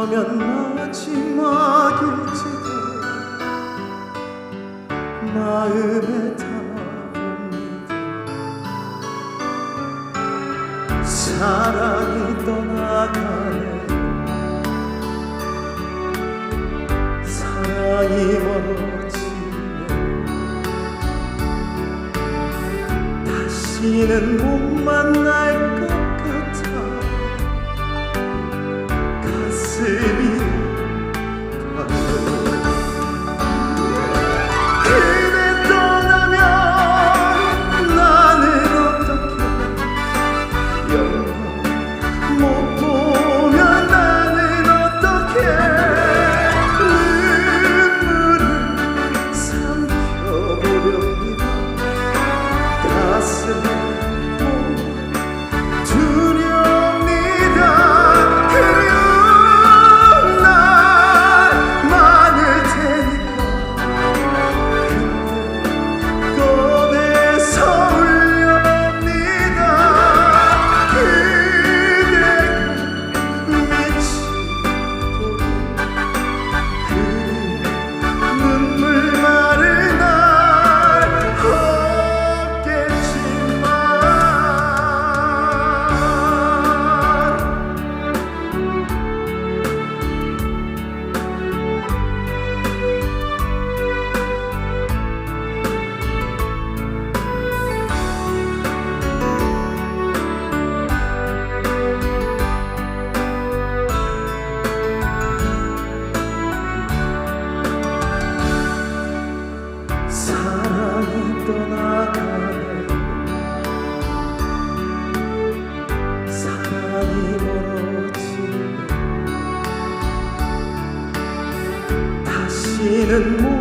그러면 마지막일지도 마음에 담습니다. 사랑이 떠나가네. 사랑이 멀어지면 다시는 못것 dẫn 떠나가네 사랑이 멀어지네 다시는 못